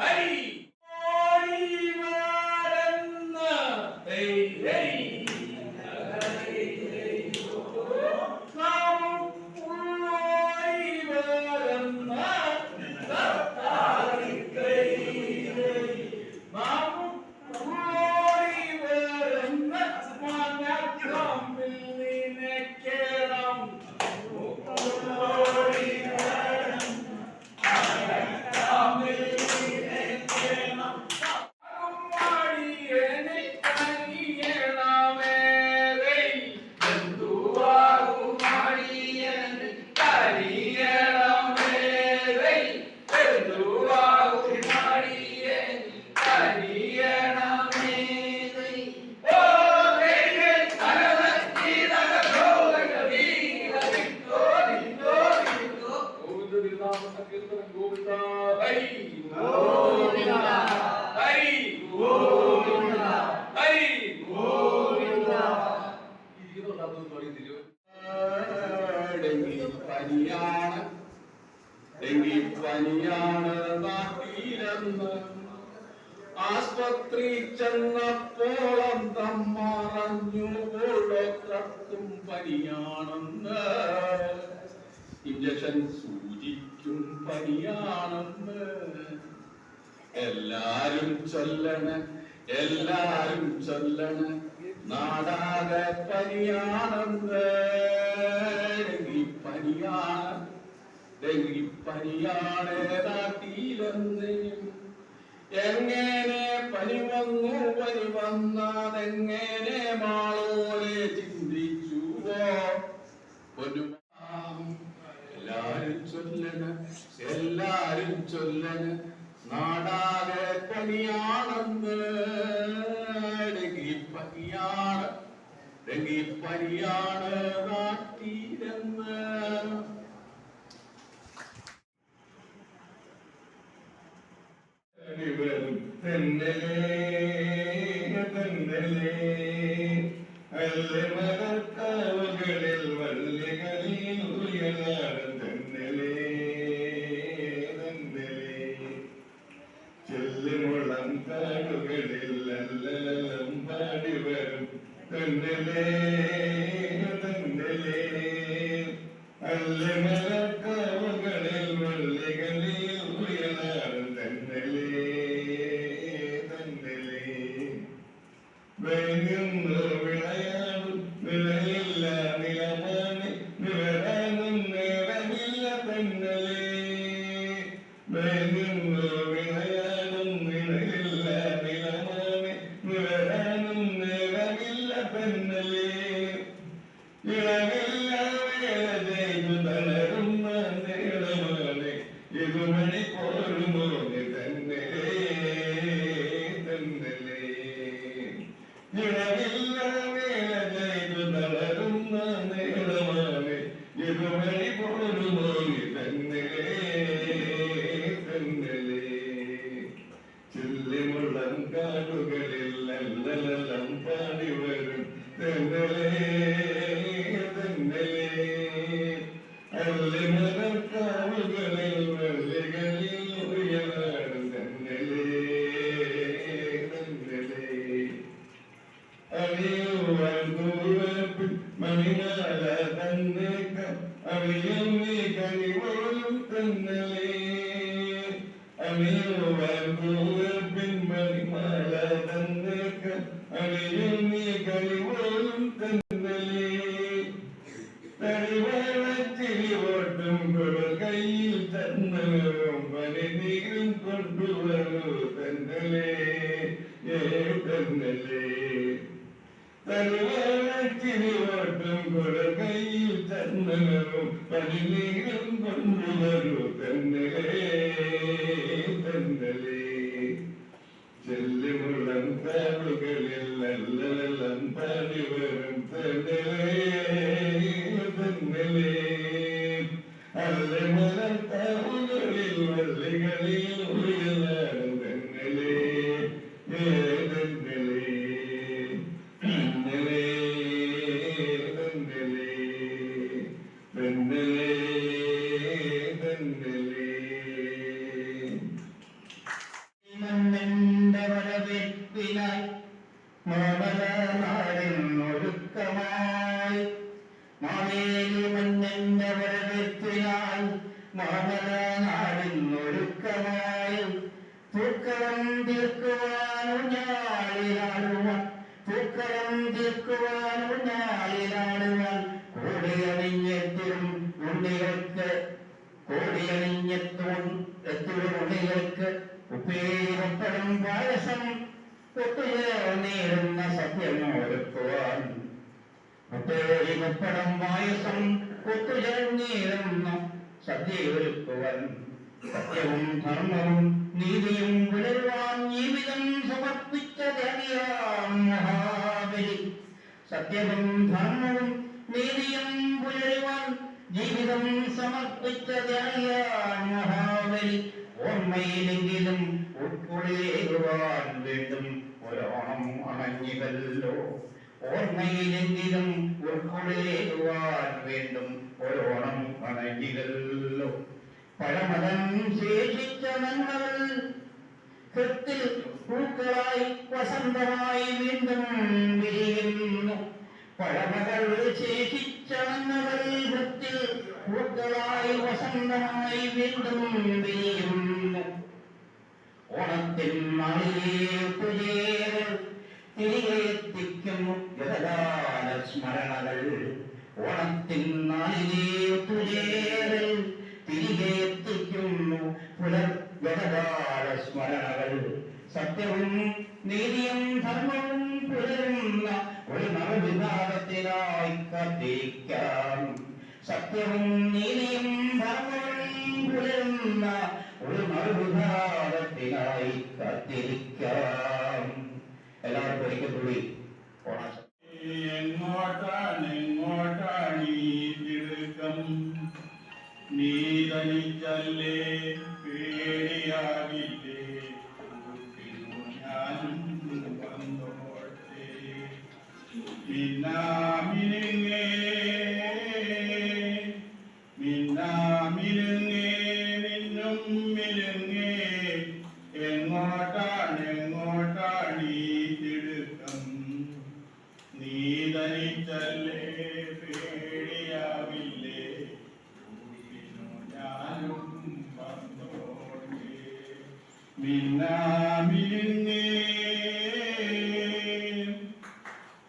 Hari dengue പനിയാണ് dengue പനിയാണ് നാട്ടിലെന്ന് ആസ്പത്രി ചെന്നപ്പോളം തമ്മറിഞ്ഞു ഡോക്ടർക്കും പനിയാണെന്ന്. ഇഞ്ചക്ഷൻ സൂചിക്കും പനിയാണെന്ന്. എല്ലാരും ചൊല്ലണ് എല്ലാരും ചൊല്ലണ് നാടാകെ പനിയാണെന്ന്. പനിയാർ ഡെങ്കിപ്പനിയാണ് നാട്ടിയിലെന്ന് എങ്ങനെ പനി വന്നു പനി വന്നതെങ്ങനെ മാളോലെ ചിന്തിച്ചുവോ? ഒരു എല്ലാരും ചൊല്ലന എല്ലാരും ചൊല്ലന നാടാകെ പനിയാണെന്ന്. ഡെങ്കിപ്പനിയാണ് ഡെങ്കിപ്പനിയാണ് നാട്ടിൽ എന്ന് അല്ലേ മലർത്തവകളിൽ നിന്ന് വിളയാടും വിളയില്ല നിലമ Hallelujah. Amen. Amen. Amen. Amen. Amen. പൂക്കളം തീർക്കുവാനും ഞാളിലാടുവാൻ കോടിയണിഞ്ഞെത്തിയും ഉണ്ണികൾക്ക് കോടിയണിഞ്ഞെത്തും എത്തിയും ഉണ്ണികൾക്ക് ഉപ്പേരപ്പടം പായസം. ഒത്തുചേർന്നിരുന്ന സത്യം ഒരുക്കുവാൻ ഒത്തേരിപ്പടം പായസം ഒത്തുചേർന്നിരുന്ന സത്യ ഒരുക്കുവാൻ സത്യവും ധർമ്മവും നീതിയും പുലരുവാൻ ജീവിതം സമർപ്പിച്ച ദേവിയാം മഹാബലി സത്യവും ധർമ്മവും നീതിയും പുലരുവാൻ ജീവിതം സമർപ്പിച്ച മഹാബലി ഓർമ്മയിലെങ്കിലും ഉൾക്കൊള്ളുവാൻ വീണ്ടും ഒരോണം അണഞ്ഞിവല്ലോ ഓർമ്മയിലെങ്കിലും ഉൾക്കൊള്ളുവാൻ വീണ്ടും ഒരോണം അണഞ്ഞിവല്ലോ പഴമതം ശേഷിച്ച നന്മകൾ കൃത്തിൽ പൂക്കളായി വസന്തമായി വീണ്ടും വിരിയുന്നു. പഴമകൾ ശേഷിച്ച നന്മകൾ കൃത്തിൽ പൂക്കളായി വസന്തമായി വീണ്ടും വിരിയുന്നു. ഓണത്തിൻ എത്തിക്കുന്നു ഗതകാല സ്മരണകൾ. ഓണത്തിൻ തിരികെ എത്തിക്കുന്നു പുലർ ഗതകാല സ്മരണകൾ. സത്യവും നീതിയും ധർമ്മവും പുലരുന്ന ഒരു നവവിഭാഗത്തിനായി കാത്തിരിക്കാം സത്യവും നീതിയും ധർമ്മവും പുലരുന്ന ഒരു നവവിഭാഗത്തിനായി കത്തിരിക്കാം. എല്ലാവർക്കും ഒരിക്കൽ കൂടി ഓണാശം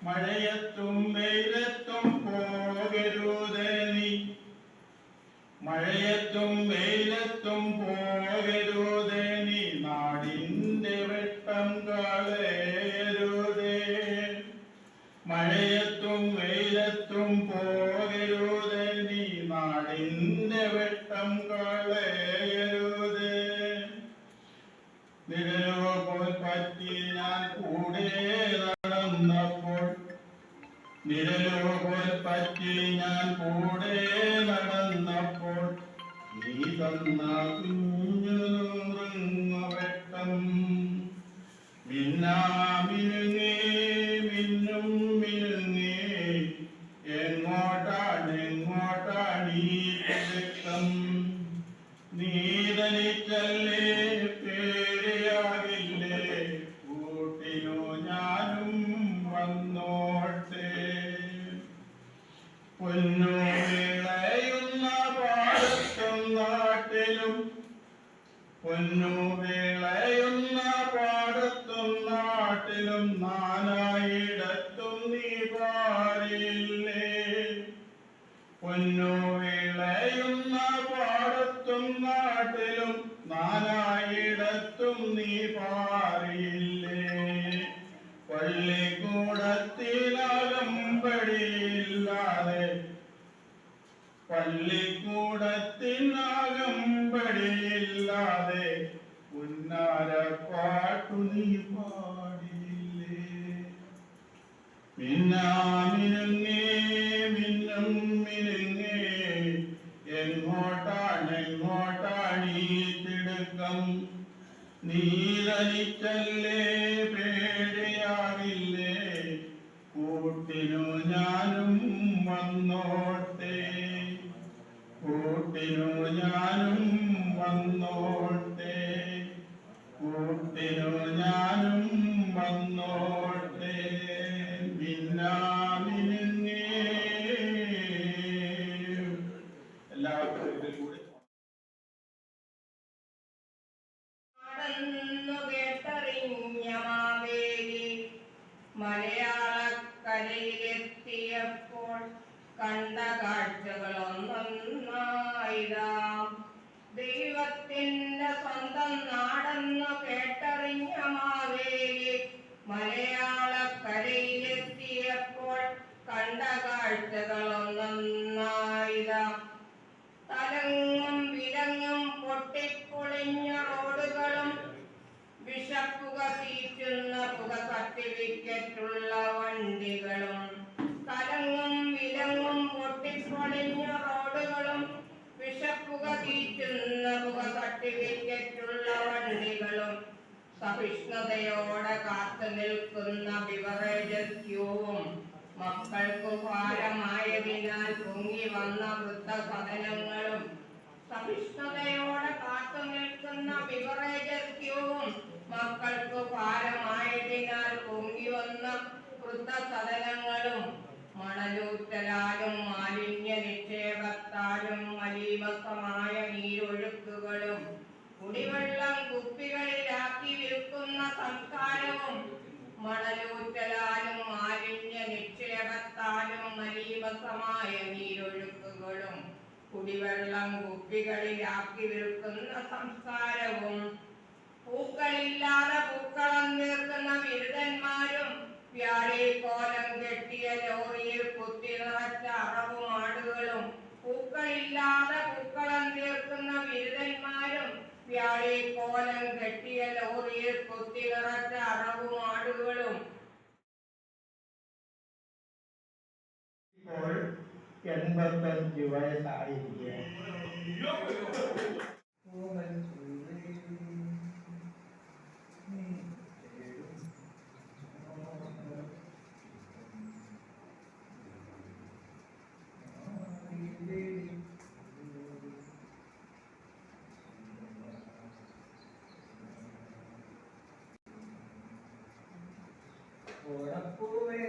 മഴയത്തും വെയിലത്തും പോകരുതേ നീ. മഴയത്തും വെയിലത്തും പോകരുതേ നീ. നാടിന്റെ വെട്ടം കളയരുതേ. മഴയത്തും വെയിലത്തും പോകരുതേ നീ. നാടിന്റെ വെട്ടം കളയരുതേ. നിഴലോ പോൽ പറ്റി ഞാൻ കൂടെ നിഴലോ പോൽ പറ്റി ഞാൻ കൂടെ നടന്നപ്പോൾ നീ തന്ന കുഞ്ഞുറങ്ങ വെട്ടം. മിന്നാമിരുങ്ങേ മിന്നും മിരുങ്ങേ എങ്ങോട്ടാണ് എങ്ങോട്ടാണ് ഈ തിടുക്കം നീ ധരിച്ചല്ലേ പൊന്നു വിളയുന്ന പാടത്തും നാട്ടിലും നാലായിടത്തും നീ പാറിയില്ലേ? പള്ളിക്കൂടത്തിനകമ്പടിയില്ലാതെ പള്ളിക്കൂടത്തിനകമ്പടിയില്ലാതെ ഉന്നാര പാട്ടു നീ പാടിയില്ലേ? മിന്നാമിനുങ്ങേ നീ കരയിലെത്തിയപ്പോൾ കണ്ട കാഴ്ചകളൊന്നൊന്നായിരാം ദൈവത്തിന്റെ സ്വന്തം നാടെന്ന് കേട്ടറിഞ്ഞ മാവേലി മലയാളക്കരയിലെത്തിയപ്പോൾ കണ്ട കാഴ്ചകളൊന്നൊന്നായിരാം മക്കൾക്കു ഭാരമായതിനാൽ പൊങ്ങി വന്ന വൃദ്ധസദനങ്ങളും സഹിഷ്ണുതയോടെ കാത്തു നിൽക്കുന്ന ബിവറേജസ് ക്യൂവും മക്കൾക്കു ഭാരമായതിനാൽ പൊങ്ങി വന്ന വൃദ്ധസദനങ്ങളും മണലൂറ്റലാലും മാലിന്യ നിക്ഷേപത്താലും മലീമസമായ നീരൊഴുക്കുകളും കുടിവെള്ളം കുപ്പികളിലാക്കി വിൽക്കുന്ന സംസ്കാരവും മണലൂറ്റലാലും മാലിന്യ മലീമസമായ നീരൊഴുക്കുകളും കുടിവെള്ളം കുപ്പികളിലാക്കി വിൽക്കുന്ന സംസ്കാരവും പൂക്കളില്ലാതെ പൂക്കളം തീർക്കുന്ന ബിരുദന്മാരും വ്യാഴി കോലം കെട്ടിയ ലോറിയിൽ കുത്തി നിറച്ച അറവും ആടുകളും പൂക്കളില്ലാതെ പൂക്കളം തീർക്കുന്ന ബിരുദന്മാരും വ്യാഴി കോലം കെട്ടിയ ലോറിയിൽ കുത്തി നിറച്ച അറവുമാടുകളും ഇപ്പോൾ എൺപത്തഞ്ച് വയസ്സായിരിക്കുകയാണ് ഓടപ്പൂവേ